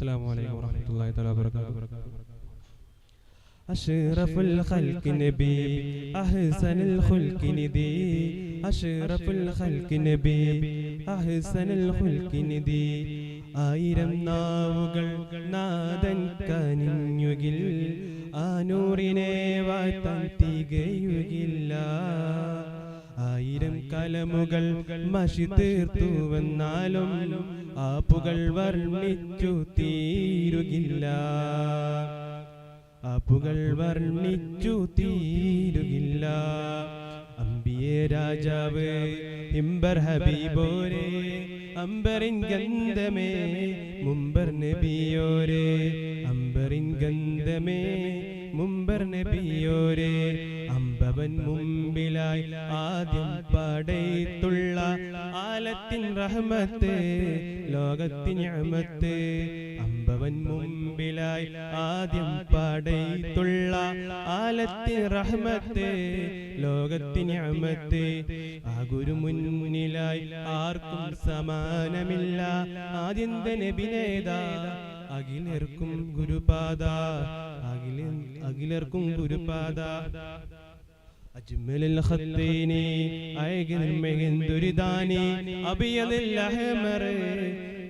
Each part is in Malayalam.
السلام عليكم ورحمة الله تعالى وبركاته أشرف الخلق نبي أحسن الخلق ندي أشرف الخلق نبي أحسن الخلق ندي ആയിരം നാവുകൾ നാദൻ കനിഞ്ഞുകിൽ ആ നൂറിനെ വാഴ്ത്താൻ തികയുകില്ല ആയിരം കലമുകൾ മഷി തീർത്തുവെന്നാലും ആപ്പുകൾ വർണിച്ചു തീരുകില്ല. ആപ്പുകൾ വർണിച്ചു തീരുകില്ല. അമ്പിയെ രാജാവ് ഹിംബർ ഹബീബോരെ അമ്പറിൻ ഗന്ധമേ മുമ്പർ നബിയോരെ അമ്പറിൻ ഗന്ധമേ മുമ്പർ നബിയോരെ അമ്പവൻ മുമ്പിലായി ആദ്യം പടയത്തുള്ള ആലത്തിൻ റഹ്മത്ത് ലോകത്തിൻ അമത്ത് അമ്പവൻ മുമ്പിലായി ആദ്യം പടയത്തുള്ള ആലത്തിൻ റഹ്മത്ത് ലോകത്തിന് അമത്ത് ആ ഗുരു മുന്നിലായി ആർക്കും സമാനമില്ല. ആദ്യന്ത നബിനേത അഖിലർക്കും ഗുരുപാദ അഖില അഖിലർക്കും ഗുരുപാദ. أجمل الخطين أيقن المهن ദുരിതാനി അബിയദിൽ അഹ്മർ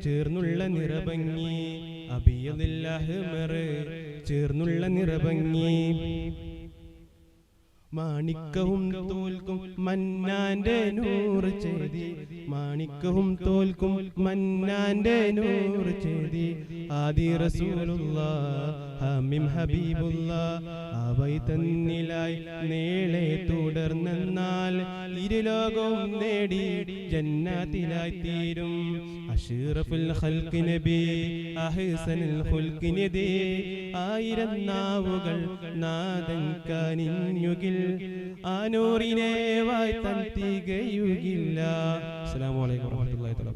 ചേർന്നുള്ള നിറഭംഗി അബിയദിൽ അഹ്മർ ചേർന്നുള്ള നിറഭംഗി മാണിക്കവും തോൽക്കും മന്നാന്റെ നൂറ് ചെയ്തി മാണിക്കവും തോൽക്കും മന്നാന്റെ നൂറ് ചെയ്തി ആദി റസൂലുള്ള ഹമിം ഹബീബുള്ള അവൈ തന്നിലായി നേളെ തുടർന്നെന്നാൽ ഇരുലോകവും നേടി ജന്നാത്തിലായി തീരും. അഷീറഫുൽ ഖൽഖ് നബി അഹ്സനുൽ ഖുൽഖ് നബി ആയിരം നാവുകൾ നാദൻ കനിഞ്ഞുകിൽ ആനൂറിനെ വായ്ത്താൻ തികയുകില്ല. അസ്സലാമു അലൈക്കും വറഹ്മത്തുള്ളാഹി തആല